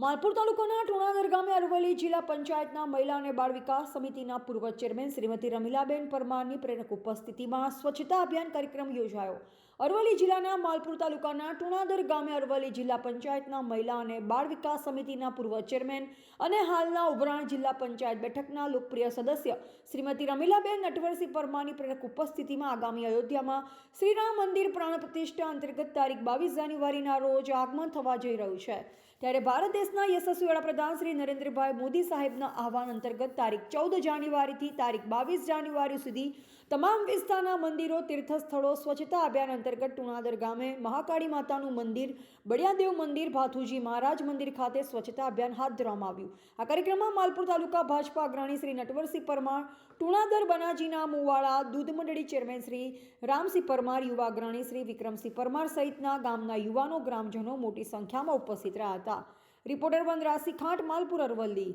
માલપુર તાલુકાના ટુણાગર ગામે અરવલ્લી જિલ્લા પંચાયતના મહિલા અને બાળ વિકાસ સમિતિના પૂર્વ ચેરમેન શ્રીમતી રમીલાબેન પરમારની પ્રેરક ઉપસ્થિતિમાં સ્વચ્છતા અભિયાન કાર્યક્રમ યોજાયો. અરવલ્લી જિલ્લાના માલપુર તાલુકાના ટુણાદર ગામે અરવલ્લી જિલ્લા પંચાયતના મહિલા અને બાળ વિકાસ સમિતિના પૂર્વ ચેરમેન અને હાલના ઉભરાણ જિલ્લા પંચાયત બેઠકના લોકપ્રિય સદસ્ય શ્રીમતી રમીલાબેન નટવરસિંહ પરમારની પ્રેરક ઉપસ્થિતિમાં આગામી અયોધ્યામાં શ્રીરામ મંદિર પ્રાણ પ્રતિષ્ઠા અંતર્ગત તારીખ બાવીસ જાન્યુઆરીના રોજ આગમન થવા જઈ રહ્યું છે. ત્યારે ભારત દેશના યશસ્વી વડાપ્રધાન શ્રી નરેન્દ્રભાઈ મોદી સાહેબના આહવાન અંતર્ગત તારીખ ચૌદ જાન્યુઆરીથી તારીખ બાવીસ જાન્યુઆરી સુધી તમામ વિસ્તારના મંદિરો, તીર્થસ્થળો, સ્વચ્છતા અભિયાન અંતર્ગત ટુણાદર ગામે મહાકાળી માતાનું મંદિર, બળિયાદેવ મંદિર, ભાથુજી મહારાજ મંદિર ખાતે સ્વચ્છતા અભિયાન હાથ ધરવામાં આવ્યું. આ કાર્યક્રમમાં માલપુર તાલુકા ભાજપા અગ્રણી શ્રી નટવરસિંહ પરમાર, ટુણાદર બનાજીના મુવાડા, દૂધ મંડળી ચેરમેન શ્રી રામસિંહ પરમાર, યુવા અગ્રણી શ્રી વિક્રમસિંહ પરમાર સહિતના ગામના યુવાનો, ગ્રામજનો મોટી સંખ્યામાં ઉપસ્થિત રહ્યા હતા. રિપોર્ટર વનરાજસિંહ ખાંટ માલપુર અરવલ્લી